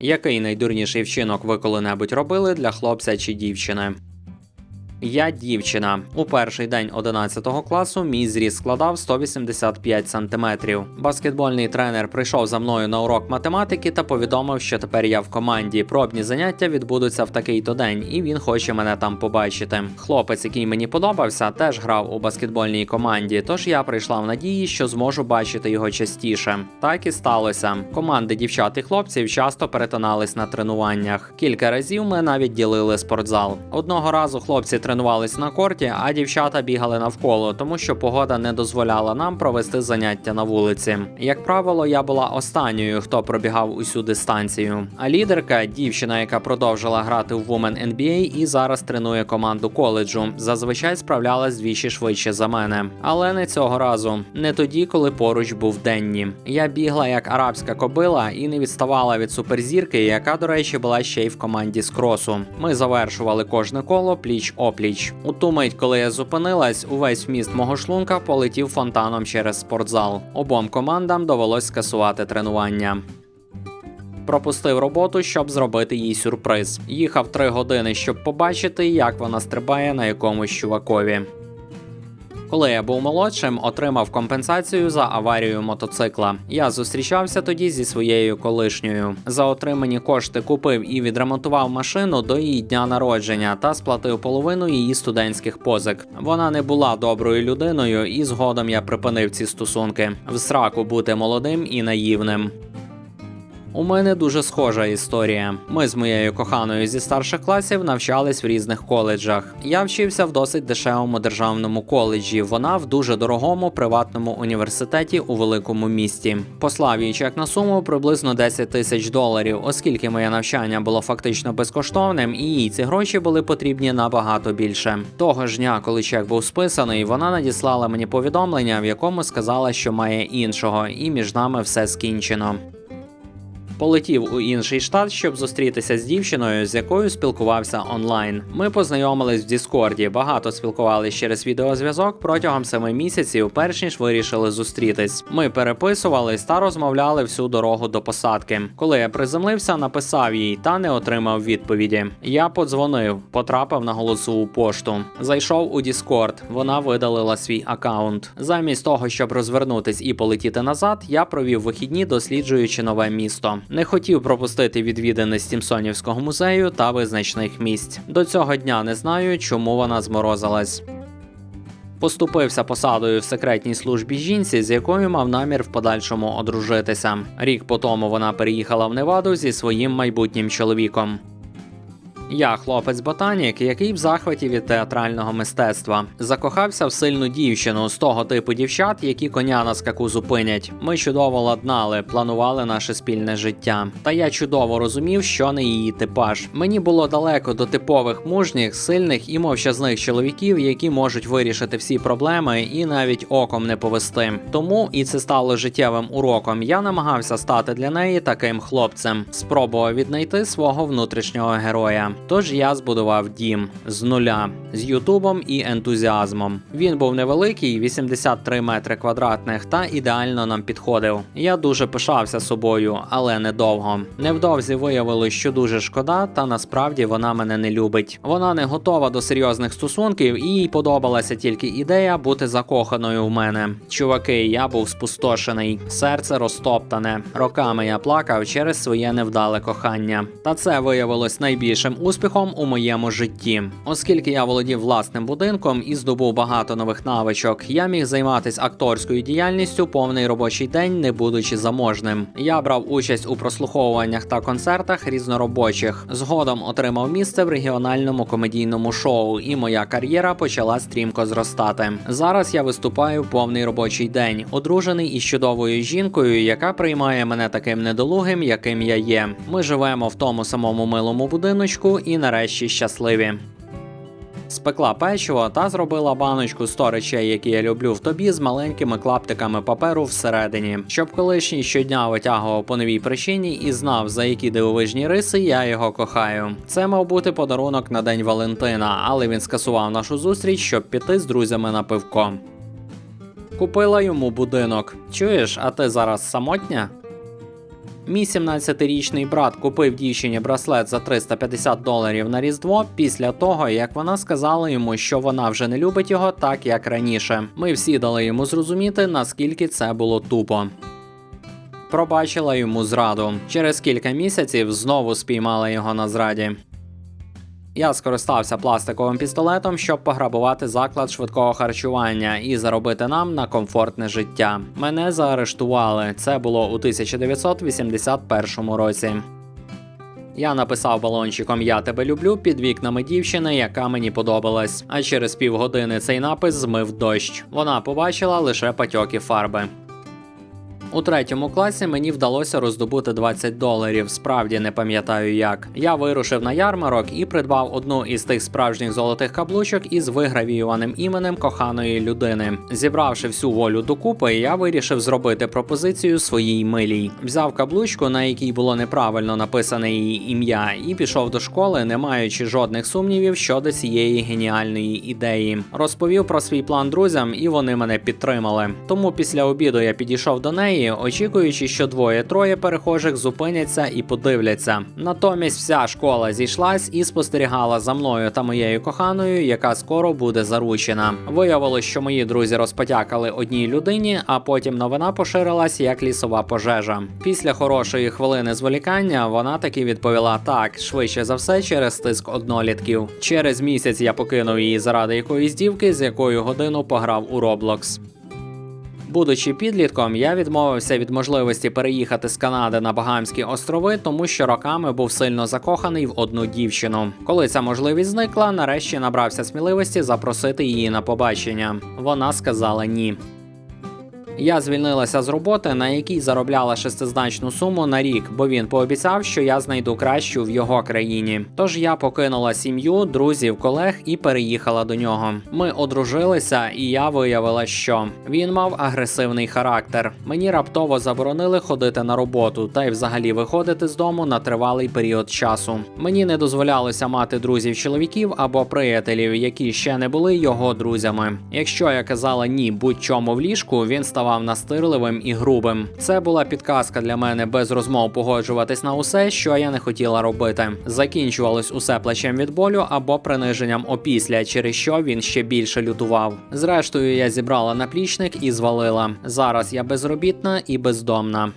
Який найдурніший вчинок ви коли-небудь робили для хлопця чи дівчини? Я дівчина. У перший день 11 класу мій зріст складав 185 сантиметрів. Баскетбольний тренер прийшов за мною на урок математики та повідомив, що тепер я в команді. Пробні заняття відбудуться в такий-то день, і він хоче мене там побачити. Хлопець, який мені подобався, теж грав у баскетбольній команді, тож я прийшла в надії, що зможу бачити його частіше. Так і сталося. Команди дівчат і хлопців часто перетинались на тренуваннях. Кілька разів ми навіть ділили спортзал. Одного разу хлопці тренувались на корті, а дівчата бігали навколо, тому що погода не дозволяла нам провести заняття на вулиці. Як правило, я була останньою, хто пробігав усю дистанцію. А лідерка, дівчина, яка продовжила грати в Women NBA і зараз тренує команду коледжу, зазвичай справлялась двічі швидше за мене. Але не цього разу, не тоді, коли поруч був Денні. Я бігла як арабська кобила і не відставала від суперзірки, яка, до речі, була ще й в команді з кросу. Ми завершували кожне коло пліч опліч. У ту мить, коли я зупинилась, увесь вміст мого шлунка полетів фонтаном через спортзал. Обом командам довелось скасувати тренування. Пропустив роботу, щоб зробити їй сюрприз. Їхав три години, щоб побачити, як вона стрибає на якомусь чувакові. Коли я був молодшим, отримав компенсацію за аварію мотоцикла. Я зустрічався тоді зі своєю колишньою. За отримані кошти купив і відремонтував машину до її дня народження та сплатив половину її студентських позик. Вона не була доброю людиною, і згодом я припинив ці стосунки. В сраку бути молодим і наївним. У мене дуже схожа історія. Ми з моєю коханою зі старших класів навчались в різних коледжах. Я вчився в досить дешевому державному коледжі. Вона в дуже дорогому приватному університеті у великому місті. Послав їй чек на суму приблизно 10 тисяч доларів, оскільки моє навчання було фактично безкоштовним, і їй ці гроші були потрібні набагато більше. Того ж дня, коли чек був списаний, вона надіслала мені повідомлення, в якому сказала, що має іншого, і між нами все скінчено. Полетів у інший штат, щоб зустрітися з дівчиною, з якою спілкувався онлайн. Ми познайомились в Діскорді, багато спілкувалися через відеозв'язок протягом семи місяців, перш ніж вирішили зустрітись. Ми переписувались та розмовляли всю дорогу до посадки. Коли я приземлився, написав їй та не отримав відповіді. Я подзвонив, потрапив на голосову пошту. Зайшов у Діскорд. Вона видалила свій аккаунт. Замість того, щоб розвернутись і полетіти назад, я провів вихідні, досліджуючи нове місто. Не хотів пропустити відвідини Стімсонівського музею та визначних місць. До цього дня не знаю, чому вона зморозилась. Поступився посадою в секретній службі жінці, з якою мав намір в подальшому одружитися. Рік по тому вона переїхала в Неваду зі своїм майбутнім чоловіком. Я хлопець ботанік, який в захваті від театрального мистецтва. Закохався в сильну дівчину з того типу дівчат, які коня на скаку зупинять. Ми чудово ладнали, планували наше спільне життя. Та я чудово розумів, що не її типаж. Мені було далеко до типових мужніх, сильних і мовчазних чоловіків, які можуть вирішити всі проблеми і навіть оком не повести. Тому і це стало життєвим уроком. Я намагався стати для неї таким хлопцем, спробував віднайти свого внутрішнього героя. Тож я збудував дім з нуля, з ютубом і ентузіазмом. Він був невеликий, 83 метри квадратних, та ідеально нам підходив. Я дуже пишався собою, але недовго. Невдовзі виявилось, що дуже шкода, та насправді вона мене не любить. Вона не готова до серйозних стосунків, і їй подобалася тільки ідея бути закоханою в мене. Чуваки, я був спустошений, серце розтоптане. Роками я плакав через своє невдале кохання. Та це виявилось найбільшим успіхом у моєму житті. Оскільки я володів власним будинком і здобув багато нових навичок, я міг займатися акторською діяльністю повний робочий день, не будучи заможним. Я брав участь у прослуховуваннях та концертах різноробочих. Згодом отримав місце в регіональному комедійному шоу, і моя кар'єра почала стрімко зростати. Зараз я виступаю повний робочий день, одружений із чудовою жінкою, яка приймає мене таким недолугим, яким я є. Ми живемо в тому самому милому будиночку і нарешті щасливі. Спекла печиво та зробила баночку 100 речей, які я люблю в тобі, з маленькими клаптиками паперу всередині, щоб колишній щодня витягував по новій причині і знав, за які дивовижні риси я його кохаю. Це мав бути подарунок на день Валентина, але він скасував нашу зустріч, щоб піти з друзями на пивко. Купила йому будинок. Чуєш, а ти зараз самотня? Мій 17-річний брат купив дівчині браслет за 350 доларів на різдво після того, як вона сказала йому, що вона вже не любить його так, як раніше. Ми всі дали йому зрозуміти, наскільки це було тупо. Пробачила йому зраду. Через кілька місяців знову спіймала його на зраді. Я скористався пластиковим пістолетом, щоб пограбувати заклад швидкого харчування і заробити нам на комфортне життя. Мене заарештували. Це було у 1981 році. Я написав балончиком Я тебе люблю під вікнами дівчини, яка мені подобалась. А через півгодини цей напис змив дощ. Вона побачила лише патьоки фарби. У третьому класі мені вдалося роздобути 20 доларів. Справді не пам'ятаю як. Я вирушив на ярмарок і придбав одну із тих справжніх золотих каблучок із вигравіюваним іменем коханої людини. Зібравши всю волю докупи, я вирішив зробити пропозицію своїй милій. Взяв каблучку, на якій було неправильно написане її ім'я, і пішов до школи, не маючи жодних сумнівів щодо цієї геніальної ідеї. Розповів про свій план друзям, і вони мене підтримали. Тому після обіду я підійшов до неї, очікуючи, що двоє-троє перехожих зупиняться і подивляться. Натомість вся школа зійшлась і спостерігала за мною та моєю коханою, яка скоро буде заручена. Виявилось, що мої друзі розпотякали одній людині, а потім новина поширилась як лісова пожежа. Після хорошої хвилини зволікання вона таки відповіла так, швидше за все, через тиск однолітків. Через місяць я покинув її заради якоїсь дівки, з якою годину пограв у Roblox. Будучи підлітком, я відмовився від можливості переїхати з Канади на Багамські острови, тому що роками був сильно закоханий в одну дівчину. Коли ця можливість зникла, нарешті набрався сміливості запросити її на побачення. Вона сказала ні. Я звільнилася з роботи, на якій заробляла шестизначну суму на рік, бо він пообіцяв, що я знайду кращу в його країні. Тож я покинула сім'ю, друзів, колег і переїхала до нього. Ми одружилися, і я виявила, що він мав агресивний характер. Мені раптово заборонили ходити на роботу та й взагалі виходити з дому на тривалий період часу. Мені не дозволялося мати друзів чоловіків або приятелів, які ще не були його друзями. Якщо я казала ні будь-чому в ліжку, він ставав настирливим і грубим. Це була підказка для мене без розмов погоджуватись на усе, що я не хотіла робити. Закінчувалось усе плачем від болю або приниженням опісля, через що він ще більше лютував. Зрештою, я зібрала наплічник і звалила. Зараз я безробітна і бездомна.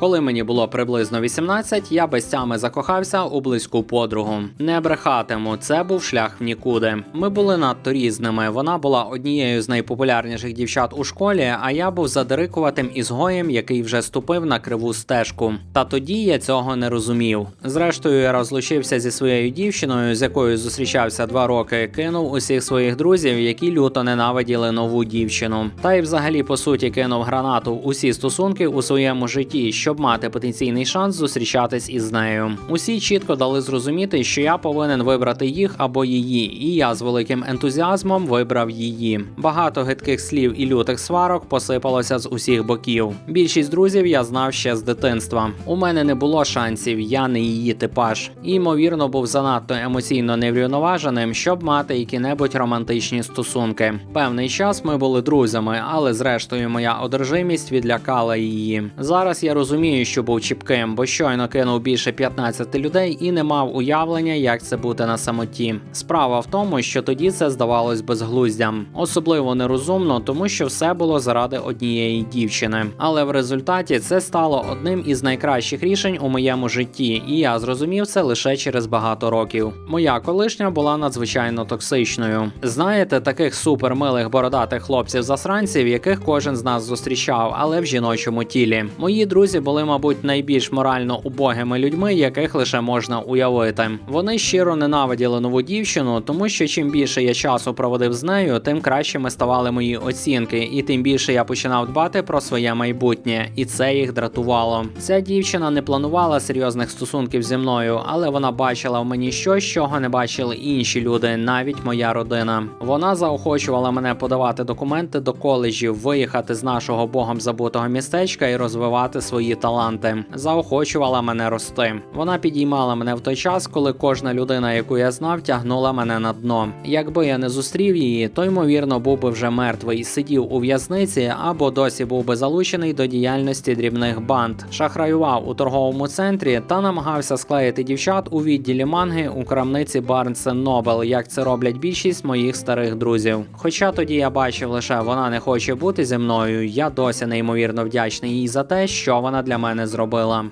Коли мені було приблизно 18, я без тями закохався у близьку подругу. Не брехатиму, це був шлях в нікуди. Ми були надто різними. Вона була однією з найпопулярніших дівчат у школі, а я був задирикуватим ізгоєм, який вже ступив на криву стежку. Та тоді я цього не розумів. Зрештою, я розлучився зі своєю дівчиною, з якою зустрічався два роки, кинув усіх своїх друзів, які люто ненавиділи нову дівчину. Та й взагалі, по суті, кинув гранату усі стосунки у своєму житті, щоб мати потенційний шанс зустрічатись із нею. Усі чітко дали зрозуміти, що я повинен вибрати їх або її, і я з великим ентузіазмом вибрав її. Багато гидких слів і лютих сварок посипалося з усіх боків. Більшість друзів я знав ще з дитинства. У мене не було шансів, я не її типаж. І, ймовірно, був занадто емоційно неврівноваженим, щоб мати які-небудь романтичні стосунки. Певний час ми були друзями, але зрештою моя одержимість відлякала її. Зараз я розумію, що був чіпким, бо щойно кинув більше 15 людей і не мав уявлення, як це бути на самоті. Справа в тому, що тоді це здавалось безглуздям, особливо нерозумно, тому що все було заради однієї дівчини. Але в результаті це стало одним із найкращих рішень у моєму житті, і я зрозумів це лише через багато років. Моя колишня була надзвичайно токсичною. Знаєте, таких супермилих бородатих хлопців-засранців, яких кожен з нас зустрічав, але в жіночому тілі. Мої друзі були, мабуть, найбільш морально убогими людьми, яких лише можна уявити. Вони щиро ненавиділи нову дівчину, тому що чим більше я часу проводив з нею, тим кращими ставали мої оцінки, і тим більше я починав дбати про своє майбутнє, і це їх дратувало. Ця дівчина не планувала серйозних стосунків зі мною, але вона бачила в мені щось, чого не бачили інші люди, навіть моя родина. Вона заохочувала мене подавати документи до коледжів, виїхати з нашого богом забутого містечка і розвивати свої її таланти, заохочувала мене рости. Вона підіймала мене в той час, коли кожна людина, яку я знав, тягнула мене на дно. Якби я не зустрів її, то ймовірно був би вже мертвий, сидів у в'язниці або досі був би залучений до діяльності дрібних банд, шахраював у торговому центрі та намагався склеїти дівчат у відділі манги у крамниці Barnes Noble, як це роблять більшість моїх старих друзів. Хоча тоді я бачив лише вона не хоче бути зі мною, я досі неймовірно вдячний їй за те, що для мене зробила.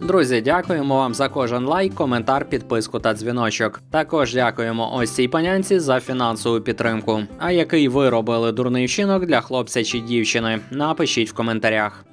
Друзі, дякуємо вам за кожен лайк, коментар, підписку та дзвіночок. Також дякуємо ось цій панянці за фінансову підтримку. А який ви робили дурний вчинок для хлопця чи дівчини? Напишіть в коментарях.